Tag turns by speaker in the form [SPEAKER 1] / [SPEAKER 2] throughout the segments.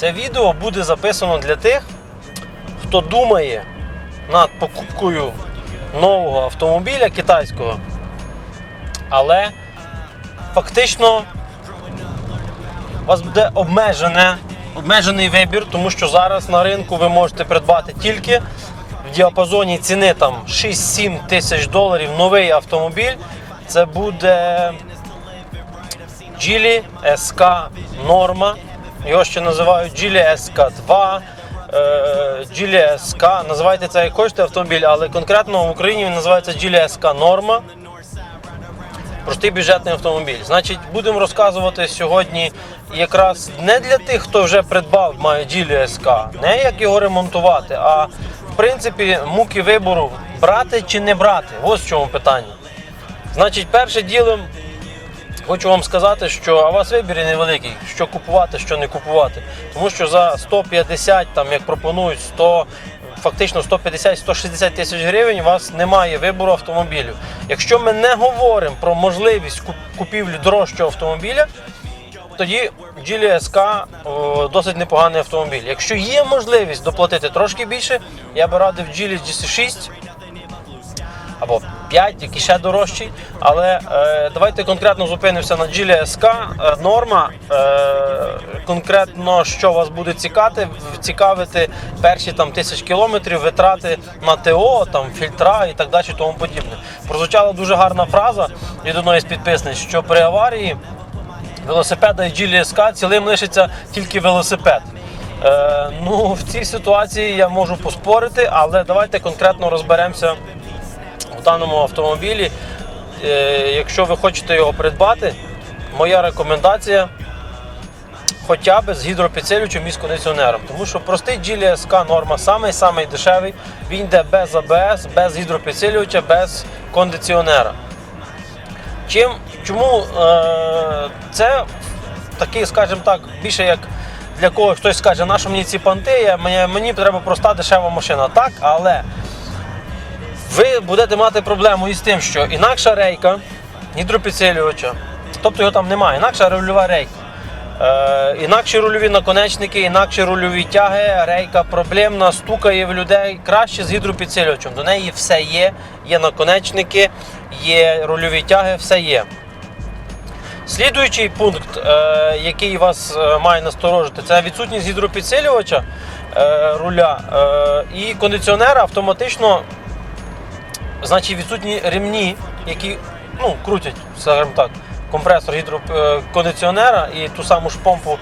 [SPEAKER 1] Це відео буде записано для тих, хто думає над покупкою нового автомобіля китайського, але фактично у вас буде обмежене, обмежений вибір, тому що зараз на ринку ви можете придбати тільки в діапазоні ціни там 6-7 тисяч доларів новий автомобіль. Це буде Geely SK Norma. Його ще називають Geely SK 2. е, Geely SK. Називайте це як хочете автомобіль, але конкретно в Україні він називається Geely SK Norma. Простий бюджетний автомобіль. Значить, будемо розказувати сьогодні якраз не для тих, хто вже придбав має Geely SK, не як його ремонтувати, а в принципі муки вибору брати чи не брати. Ось в чому питання. Значить, перше діло хочу вам сказати, що а у вас вибір невеликий, що купувати, що не купувати. Тому що за 150, там як пропонують, 100, фактично 150-160 тисяч гривень у вас немає вибору автомобілів. Якщо ми не говоримо про можливість купівлі дорожчого автомобіля, тоді Geely SK досить непоганий автомобіль. Якщо є можливість доплатити трошки більше, я би радив Geely GC6 або 5, який ще дорожчий. Але е, давайте конкретно зупинимося на Geely SK. Е, норма е, конкретно, що вас буде цікавити, цікавити перші там тисяч кілометрів, витрати на ТО, там фільтра і так далі, тому подібне. Прозвучала дуже гарна фраза від одної з підписниць, що при аварії велосипеда і Geely SK цілим лишиться тільки велосипед. Е, ну, в цій ситуації я можу поспорити, але давайте конкретно розберемося в даному автомобілі. Е, якщо ви хочете його придбати, моя рекомендація хоча б з гідропідсилювачем і з кондиціонером. Тому що простий Geely SK норма самий самий дешевий, він йде без АБС, без гідропідсилювача, без кондиціонера. Чим, чому е, це такий, скажімо так, більше як для когось хтось скаже, на що мені ці понти, я- мені, мені треба проста дешева машина. Так, але ви будете мати проблему із тим, що інакша рейка гідропідсилювача, тобто його там немає, інакша рульова рейка. Е, інакші рульові наконечники, інакші рульові тяги, рейка проблемна, стукає в людей краще з гідропідсилювачем. До неї все є, є наконечники, є рульові тяги, все є. Слідуючий пункт, е, який вас е, має насторожити, це відсутність гідропідсилювача руля і кондиціонера автоматично, значить відсутні ремні, які ну, крутять, скажімо так, компресор гідрокондиціонера і ту саму ж помпу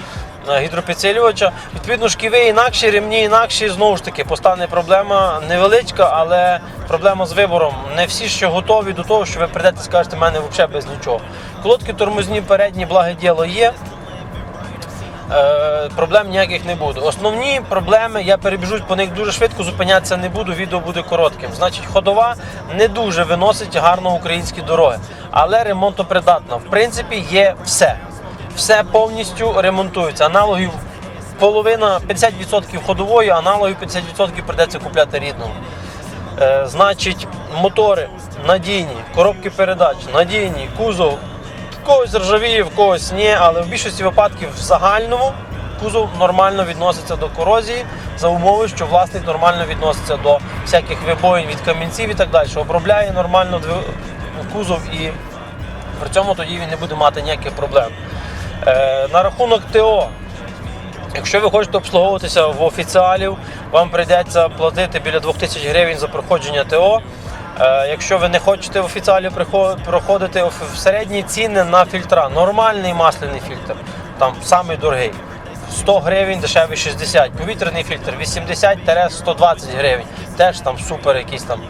[SPEAKER 1] е, гідропідсилювача. Відповідно, шківи інакші, ремні інакші. Знову ж таки, постане проблема невеличка, але проблема з вибором. Не всі ще готові до того, що ви прийдете і скажете, в мене взагалі без нічого. Колодки тормозні передні, благе діло є. Е, проблем ніяких не буде. Основні проблеми, я перебіжу по них дуже швидко, зупинятися не буду, відео буде коротким. Значить, ходова не дуже виносить гарно українські дороги, але ремонтопридатна. В принципі, є все. Все повністю ремонтується. Аналогів половина 50% ходової, аналогів 50% придеться купляти рідного. Е, значить, мотори надійні, коробки передач надійні, кузов когось ржавіє, в когось ні, але в більшості випадків в загальному кузов нормально відноситься до корозії за умови, що власник нормально відноситься до всяких вибоїн від камінців і так далі. Обробляє нормально кузов і при цьому тоді він не буде мати ніяких проблем. Е, на рахунок ТО. Якщо ви хочете обслуговуватися в офіціалів, вам прийдеться платити біля 2000 гривень за проходження ТО. Е, Якщо ви не хочете в офіціалі проходити в середні ціни на фільтра, нормальний масляний фільтр, там самий дорогий. 100 гривень, дешевий 60. Повітряний фільтр 80-120 гривень. Теж там супер якийсь там.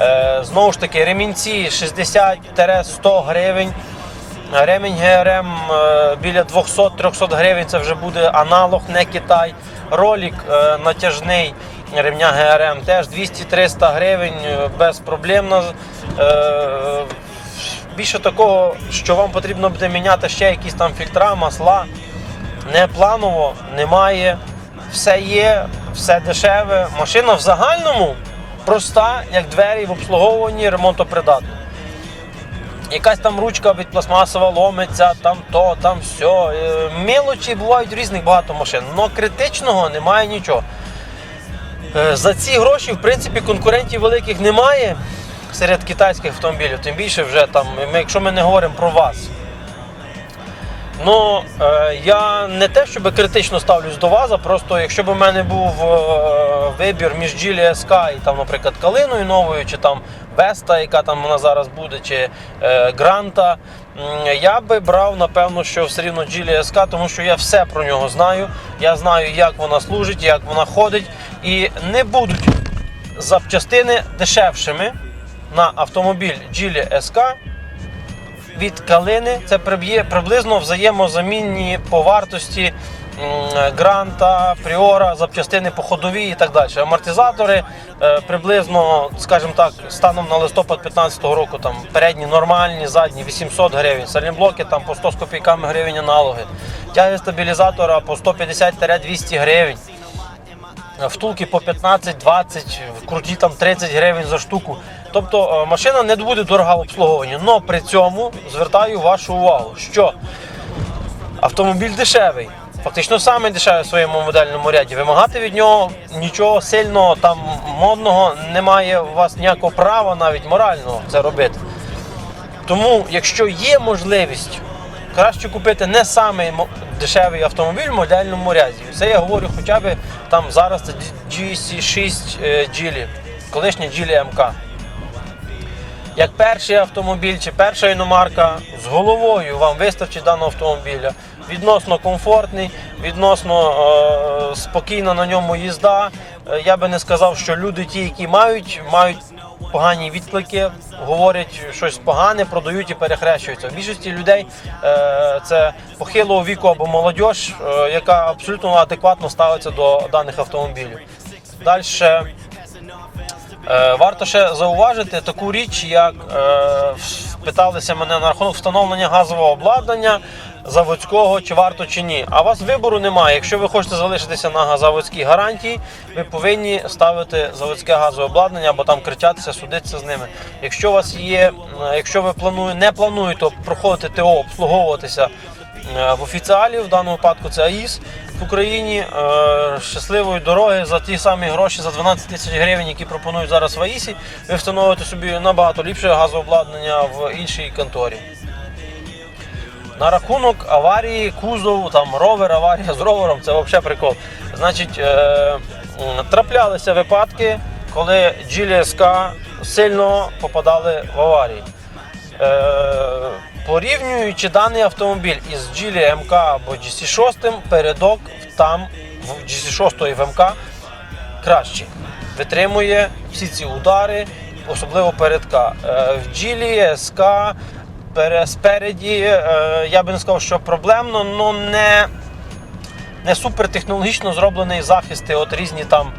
[SPEAKER 1] Е, знову ж таки, ремінці 60-100 гривень. Ремінь ГРМ е, біля 200-300 гривень це вже буде аналог, не Китай. Ролік натяжний ремня ГРМ теж 200-300 гривень е, безпроблемно. Е, Більше такого, що вам потрібно буде міняти ще якісь там фільтра, масла. Не планово, немає. Все є, все дешеве. Машина в загальному проста, як двері в обслуговуванні, ремонтопридатна. якась там ручка від пластмасова ломиться, там то, там все. Мелочі бувають різних багато машин, але критичного немає нічого. Е, За ці гроші, в принципі, конкурентів великих немає серед китайських автомобілів, тим більше вже там, якщо ми не говоримо про вас. Ну, е, я не те, щоб критично ставлюсь до ВАЗа, просто якщо б у мене був е, вибір між Geely SK і там, наприклад, Калиною новою, чи там Веста, яка там вона зараз буде, чи Гранта, я би брав, напевно, що все рівно Geely SK, тому що я все про нього знаю. Я знаю, як вона служить, як вона ходить, і не будуть запчастини дешевшими на автомобіль Geely SK від калини це приб'є- приблизно взаємозамінні по вартості гранта, пріора, запчастини по ходовій і так далі. Амортизатори е, приблизно, скажімо так, станом на листопад 2015 року там передні нормальні, задні 800 гривень, сальніблоки там по 100 з копійками гривень аналоги, тяги стабілізатора по 150-200 гривень. Втулки по 15-20, круті там 30 гривень за штуку. Тобто е, машина не буде дорога в обслуговуванні. Но при цьому звертаю вашу увагу, що автомобіль дешевий. Фактично саме дешевий в своєму модельному ряді. Вимагати від нього нічого сильного там модного немає у вас ніякого права, навіть морального це робити. Тому, якщо є можливість, краще купити не мо- дешевий автомобіль в модельному ряді. Це я говорю хоча б там зараз це GC6 е, Geely, колишня Geely MK. Як перший автомобіль чи перша іномарка з головою вам вистачить даного автомобіля. Відносно комфортний, відносно е, спокійна на ньому їзда. Е, я би не сказав, що люди, ті, які мають, мають погані відклики, говорять щось погане, продають і перехрещуються. В більшості людей е, це похилого віку або молодь, е, яка абсолютно адекватно ставиться до даних автомобілів. Далі. Е, Варто ще зауважити таку річ, як питалися мене на рахунок встановлення газового обладнання заводського, чи варто чи ні. А у вас вибору немає. Якщо ви хочете залишитися на заводській гарантії, ви повинні ставити заводське газове обладнання або там кричатися, судитися з ними. Якщо у вас є, якщо ви планує, не плануєте проходити ТО, обслуговуватися е, в офіціалі, в даному випадку це АІС в Україні. Е, Щасливої дороги за ті самі гроші за 12 тисяч гривень, які пропонують зараз в АІСі, ви встановите собі набагато ліпше газообладнання в іншій конторі. На рахунок аварії кузов, там ровер, аварія з ровером, це взагалі прикол. Значить, е, траплялися випадки, коли GLSK сильно попадали в аварії. Е, порівнюючи даний автомобіль із Geely MK або GC6, передок там в GC6 і в МК краще. Витримує всі ці удари, особливо передка. Е, В Geely SK спереді, е, я би не сказав, що проблемно, але не, не супертехнологічно зроблений захист, от різні там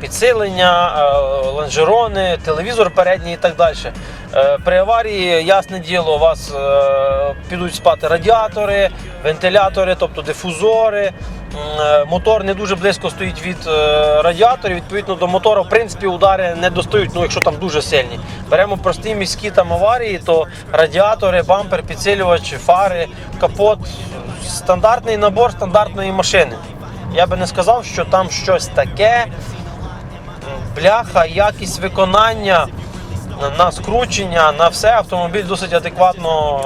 [SPEAKER 1] підсилення, е, лонжерони, телевізор передній і так далі. Е, При аварії, ясне діло, у вас підуть спати радіатори, вентилятори, тобто дифузори. Е, Мотор не дуже близько стоїть від е, радіаторів. Відповідно до мотора, в принципі, удари не достають, ну якщо там дуже сильні. Беремо прості міські там аварії, то радіатори, бампер, підсилювач, фари, капот. Стандартний набор стандартної машини. Я би не сказав, що там щось таке бляха, якість виконання на скручення, на все. Автомобіль досить адекватно,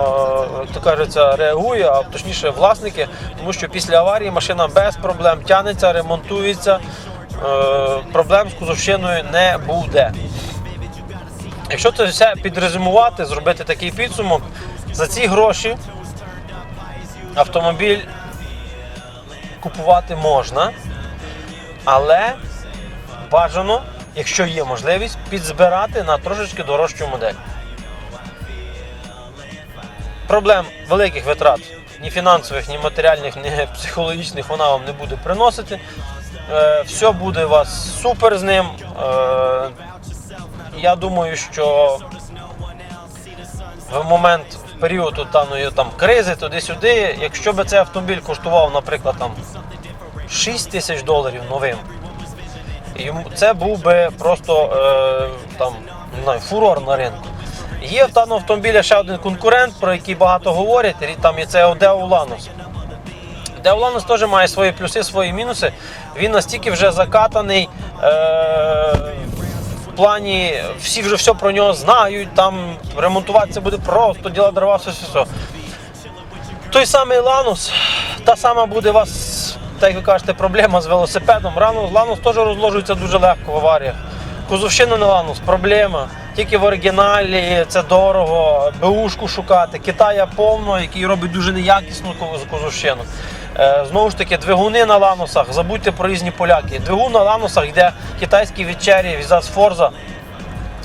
[SPEAKER 1] е, то кажеться, реагує, а точніше власники, тому що після аварії машина без проблем тягнеться, ремонтується, е, проблем з кузовщиною не буде. Якщо це все підрезюмувати, зробити такий підсумок, за ці гроші автомобіль купувати можна, але бажано, якщо є можливість, підзбирати на трошечки дорожчу модель. Проблем великих витрат ні фінансових, ні матеріальних, ні психологічних вона вам не буде приносити. Е, Все буде у вас супер з ним. Е, Я думаю, що в момент в період даної там кризи, туди-сюди, якщо б цей автомобіль коштував, наприклад, там 6 тисяч доларів новим, йому це був би просто е, там не знаю, фурор на ринку. Є в даного автомобіля ще один конкурент, про який багато говорять, і там є це Одео Ланос. Деоланус теж має свої плюси, свої мінуси. Він настільки вже закатаний. Е- в плані всі вже все про нього знають, там ремонтуватися буде просто, діла дрова, все, все, все. Той самий Ланус, та сама буде вас, так як ви кажете, проблема з велосипедом. Рано Ланус теж розложується дуже легко в аваріях. Кузовщина на Ланус проблема. Тільки в оригіналі це дорого, БУшку шукати. Китая повно, який робить дуже неякісну кузовщину. Е, Знову ж таки, двигуни на ланусах, забудьте про різні поляки. Двигун на ланусах йде китайський Cherry, від Forza,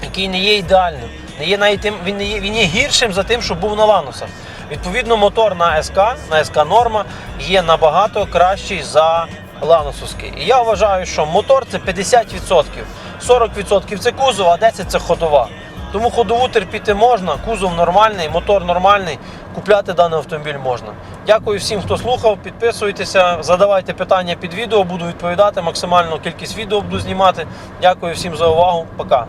[SPEAKER 1] який не є ідеальним. Не є навіть тим, він, не є, він є гіршим за тим, що був на ланусах. Відповідно, мотор на СК, на СК норма є набагато кращий за ланусовський. І я вважаю, що мотор це 50%. 40% це кузов, а 10% це ходова. Тому ходову терпіти можна, кузов нормальний, мотор нормальний, купляти даний автомобіль можна. Дякую всім, хто слухав. Підписуйтеся, задавайте питання під відео, буду відповідати. Максимальну кількість відео буду знімати. Дякую всім за увагу. Пока.